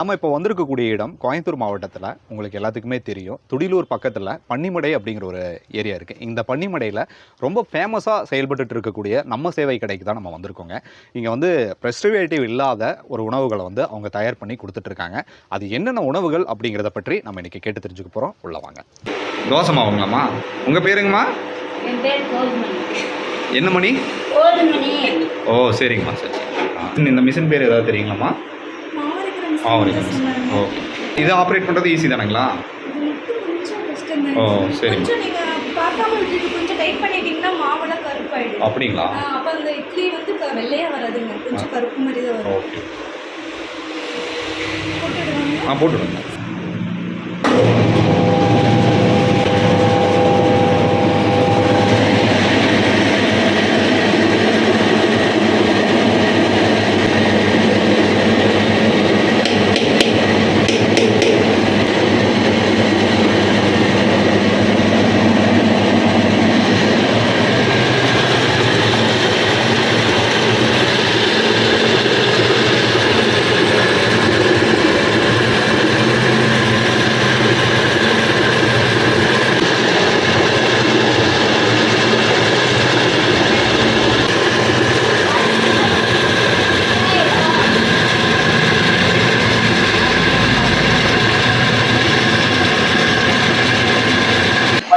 நம்ம இப்போ வந்திருக்கக்கூடிய இடம் கோயம்புத்தூர் மாவட்டத்தில் உங்களுக்கு எல்லாத்துக்குமே தெரியும். துடிலூர் பக்கத்தில் பன்னிமடை அப்படிங்கிற ஒரு ஏரியா இருக்குது இந்த பன்னிமடையில் ரொம்ப ஃபேமஸாக செயல்பட்டுட்டு இருக்கக்கூடிய நம்ம சேவை கடைக்கு தான் நம்ம வந்திருக்கோங்க. இங்கே வந்து ப்ரெஸ்டிவேட்டிவ் இல்லாத ஒரு உணவுகளை வந்து அவங்க தயார் பண்ணி கொடுத்துட்ருக்காங்க அது என்னென்ன உணவுகள் அப்படிங்கிறத பற்றி நம்ம இன்றைக்கி கேட்டு தெரிஞ்சுக்க போகிறோம் உள்ள வாங்க. தோசை மாவுங்களாம்மா? உங்கள் பேருங்கம்மா? என்ன மணி? ஓ சரிங்கம்மா சரி சரி. இந்த மிஷின் பேர் ஏதாவது தெரியுங்களாம்மா? ஆவரிங்க ஓகே இதை ஆப்ரேட் பண்ணுறது ஈஸி தானுங்களா? ஓ, கருப்பாயிடும். அப்படிங்களா? அப்ப அந்த இட்லி வந்து க- வெள்ளையா வராதுங்க. கொஞ்சம் கருப்பு மாதிரி தான் வரும். ஓகே. ஆ போட்டுவிடுங்க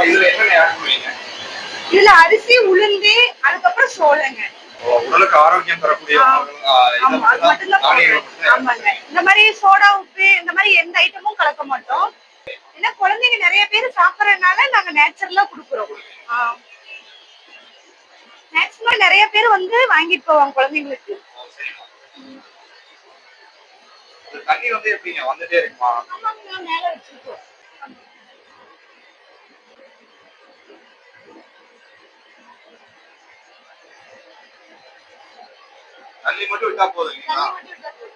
இதுல என்னென்ன ஆட் பண்ணுவீங்க இதுல அரிசி உளுந்து அதுக்கப்புறம் சோளங்க ஓ, உடலுக்கு ஆரோக்கியம் தரக்கூடிய ஆ. உணவுகள், ஆ, இதை ஆமா அது மட்டும் மட்டும் தான் தானியங்கள் மட்டும் தான் ஆமாங்க. இந்த மாதிரி சோடா உப்பு இந்த மாதிரி எந்த ஐட்டமும் கலக்க மாட்டோம். ஏன்னா குழந்தைங்க நிறைய பேர் சாப்பிடறதுனால நாங்க நேச்சுரலா கொடுக்குறோம். மேக்சிமம் நிறைய பேர் வந்து வாங்கிட்டு போவாங்க குழந்தைங்களுக்கு. தண்ணி வந்து எப்படிங்க வந்துட்டே இருக்குமா? மேல வச்சிருக்கோம். தண்ணி மட்டும் விட்டா போதுங்களா தண்ணி மட்டும் விட்டா போதும்.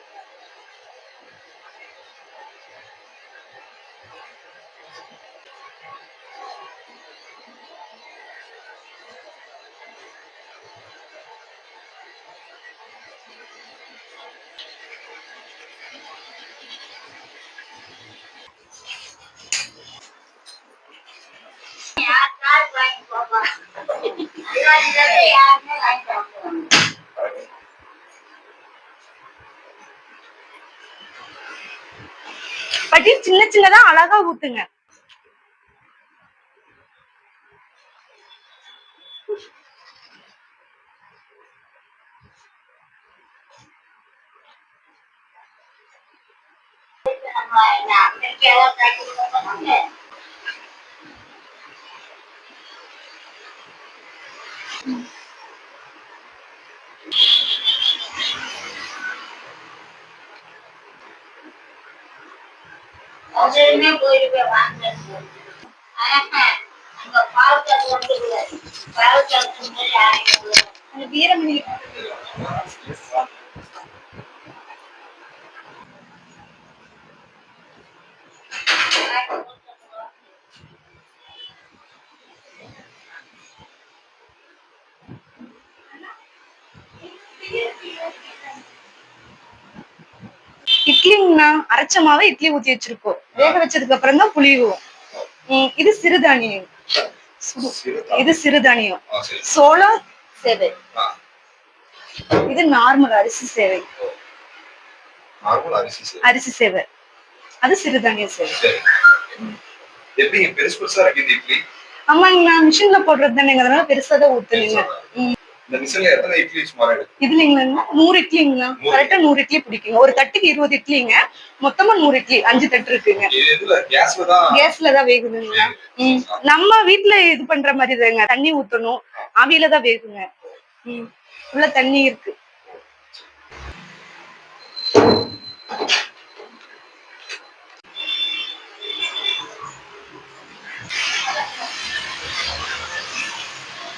பட்டி சின்ன சின்னதா அழகா ஊத்துங்க. அதுவுமே போயிட்டு வாங்க. அங்க யாரையும் வீரமணி இட்லிங்கண்ணா அரைச்ச மாவை இட்லி ஊத்தி வச்சிருக்கோம். வேக வச்சதுக்கு அப்புறம் தான் புளியுவோம். ம், இது சிறுதானியம் இது சிறுதானியம். சோளம் சேவை. ஆ, இது நார்மல் அரிசி சேவை. நார்மல் அரிசி சேவை. அது சிறுதானிய சேவை. சரி. எப்படிங்க பெருசு ஆமாங்கண்ணா மிஷின்ல போடுறது தானேங்க. அதனால பெருசா தான் ஊத்துனீங்க. இந்த மிஷின்ல எத்தனை இட்லி சுமார் எடுக்கும் இது இல்லைங்களாண்ணா நூறு இட்லிங்கண்ணா நூறு கரெக்டா நூறு இட்லி பிடிக்குங்க. ஒரு தட்டுக்கு இருபது இட்லிங்க. மொத்தமா நூறு இட்லி. அஞ்சு தட்டு இருக்குங்க. இது எதுல? கேஸ்ல தான்? வேகுதுங்களா. நம்ம வீட்ல இது பண்ற மாதிரி தாங்க. தண்ணி ஊத்தணும். ஆவியில தான் வேகுங்க. உள்ள தண்ணி இருக்கு.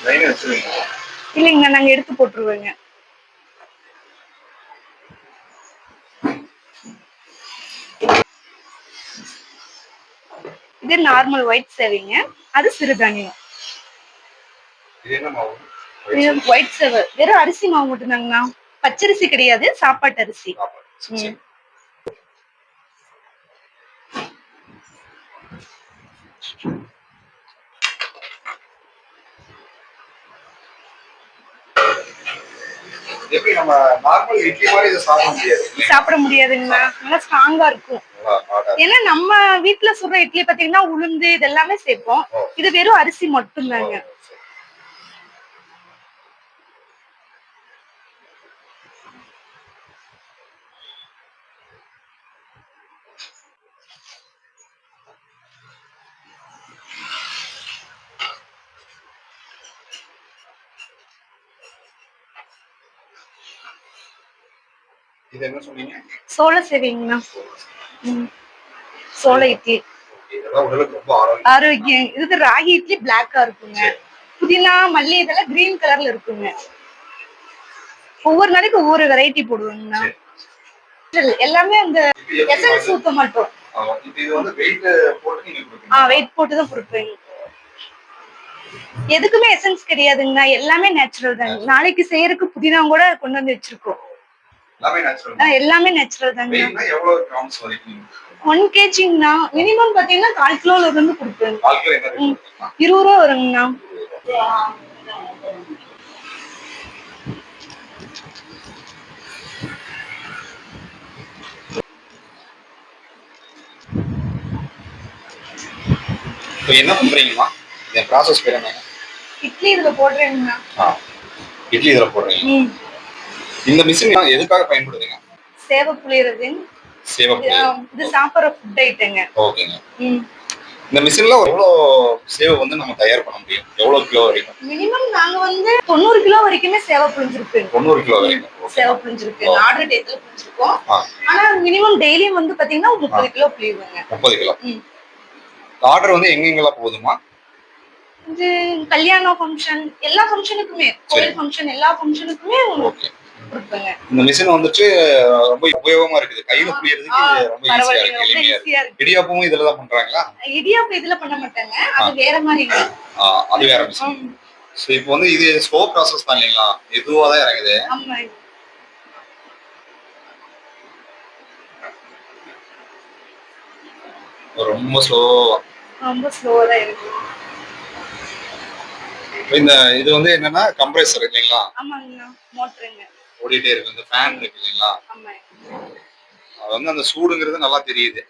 லைன் வச்சிருவீங்க இல்லைங்கண்ணா நாங்க எடுத்து போட்டுருவோங்க. இது நார்மல் ஒயிட் சேவைங்க. அது சிறுதானியம். ஒயிட் சேவை. வெறும் அரிசி மாவு மட்டும்தாங்கண்ணா. பச்சரிசி கிடையாது சாப்பாட்டு அரிசி. Thank you. எப்படி நம்ம நார்மல் இட்லி மாதிரி இதை சாப்பிட முடியாது? சாப்பிட முடியாதுங்கண்ணா. நல்லா ஸ்ட்ராங்கா இருக்கும். ஏன்னா நம்ம வீட்ல சுடுற இட்லி பாத்தீங்கன்னா உளுந்து இதெல்லாமே சேர்ப்போம். இது வெறும் அரிசி மட்டும்தாங்க. இது என்ன சொன்னீங்க? சோள சேவைங்கண்ணா. சோள இட்லி. ஆரோக்கியம். இது ராகி இட்லி பிளாக்கா இருக்குங்க. புதினா மல்லி இதெல்லாம் கிரீன் கலர்ல இருக்குங்க. ஒவ்வொரு நாளைக்கு ஒவ்வொரு வெரைட்டி போடுவாங்கண்ணா எல்லாமே அந்த எசன்ஸ் ஊத்த மாட்டோம். வெயிட் போட்டு வெயிட் தான் கொடுப்பேங்க. எதுக்குமே எசன்ஸ் கிடையாதுங்கண்ணா எல்லாமே நேச்சுரல் தாங்க. நாளைக்கு செய்யறதுக்கு புதினா கூட கொண்டு வந்து வச்சிருக்கோம். எல்லாமே நேச்சுரல் தாங்க. ஒன் கேஜிங்கண்ணா மினிமம் பாத்தீங்கன்னா கால் கிலோல இருந்து கொடுப்பேன். இருபது ரூபா வருங்கண்ணா. என்ன பண்றீங்கம்மா? இந்த ப்ராசஸ் பேர் என்ன இட்லி இதுல போடுறேங்கண்ணா. இட்லி இதில் போடுறீங்க? இந்த மிஷின் எதுக்காக பயன்படுதுங்க? சேவை புளியறது சேவை இது சாப்பிட்ற ஃபுட் ஐட்டங்க ஓகேங்க. இந்த மிஷின்ல எவ்வளோ சேவை வந்து நம்ம தயார் பண்ண முடியும்? எவ்வளோ கிலோ வரைக்கும்? மினிமம் நாங்க வந்து தொண்ணூறு கிலோ வரைக்குமே சேவை புளிஞ்சிருக்குங்க தொண்ணூறு கிலோ வரைக்கும். சேவை புளிஞ்சிருக்கு ஆர்டர் டேட்ல புளிஞ்சிருக்கோம் ஆ. ஆனா மினிமம் டெய்லியும் வந்து பாத்தீங்கன்னா முப்பது கிலோ புளியுங்க முப்பது கிலோ. ஆர்டர் வந்து எங்கெங்கெல்லாம் போகுதுமா இது கல்யாண ஃபங்க்ஷன் எல்லா ஃபங்க்ஷனுக்குமே கோயில் ஃபங்க்ஷன் எல்லா ஃபங்க்ஷனுக்குமே இந்த மிஷின் வந்துட்டு ரொம்ப உபயோகமா இருக்குது. கையில புளியறதுக்கு இது ரொம்ப ஈஸியா இருக்கு. எளிமையா இடியாப்பமும் இதுல தான் பண்றாங்களா? இடியாப்பம் இதுல பண்ண மாட்டாங்க. அது வேற மாதிரிங்க ஆ, அது வேற மிஷின் ஸோ இப்போ வந்து இது ஸ்லோ ப்ராசஸ் தான் இல்லைங்களா? மெதுவா தான் இறங்குது. ரொம்ப ஸ்லோவா ரொம்ப ஸ்லோவா தான் இருக்கு. இந்த இது வந்து என்னன்னா கம்ப்ரஸர் இல்லைங்களா? ஆமாங்கண்ணா மோட்டருங்க. ஓடிட்டே இருக்கு. இந்த ஃபேன் இருக்கு இல்லைங்களா? அது வந்து அந்த சூடுங்கிறது நல்லா தெரியுது.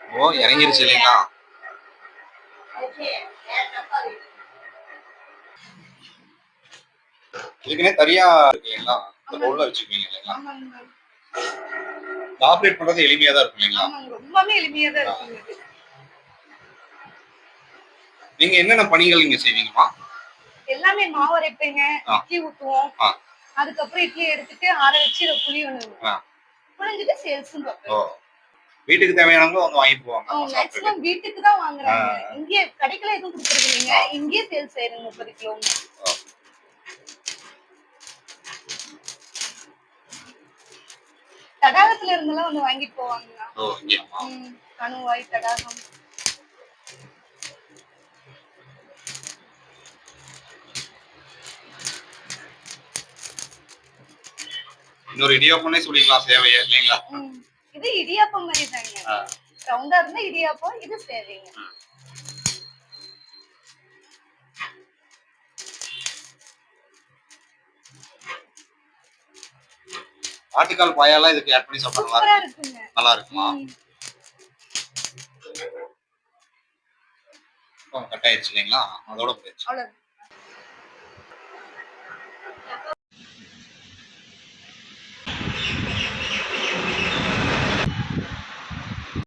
ஓ இறங்கிருச்சு இல்லைங்களா? இதுக்குன்னே தனியா இருக்கு இல்லைங்களா? இந்த உள்ள வச்சுக்குவீங்க இல்லைங்களா? ஆப்ரேட் பண்றது எளிமையா தான் இருக்கும் இல்லைங்களா? ரொம்பவே எளிமையா தான் இருக்குங்க இது. நீங்க என்னென்ன பணிகள் நீங்க செய்வீங்கம்மா? எல்லாமே மாவு அரைப்பேங்க. இட்லி ஊத்துவோம். ஆ. அதுக்கப்புறம் இட்லி எடுத்துட்டு ஆற வச்சு இதை புளியணும் ஆ. புளிஞ்சிட்டு சேல்ஸும் பார்ப்பேன் வீட்டுக்கு தேவையானவங்களும் வந்து வாங்கி போவாங்க. சாப்பிட்டுட்டு. மேக்ஸிமம் வீட்டுக்கு தான் வாங்குறாங்க. இங்கே கடைக்கல எதுவும் கொடுக்குறது இல்லைங்க. இங்கேயே சேல்ஸ் ஆயிருங்க முப்பது கிலோ. தடாகத்துல இருந்தெல்லாம் வந்து வாங்கிட்டு போவாங்கண்ணா. ஓ இங்கேயாம்மா? ம், கணுவாய் தடாகம். இன்னொரு இடியாப்பம்னே சொல்லிக்கலாம் சேவையை இல்லைங்களா? இது இடியாப்பம் மாதிரி தாங்க. ரவுண்டா இருந்தா இடியாப்பம் இது சேவைங்க. ஆட்டுக்கால் பாயாலாம் இதுக்கு ஆட் பண்ணி சாப்பிட்டா நல்லா இருக்கும்? கட் ஆயிடுச்சு இல்லைங்களா? அதோட போயிடுச்சு.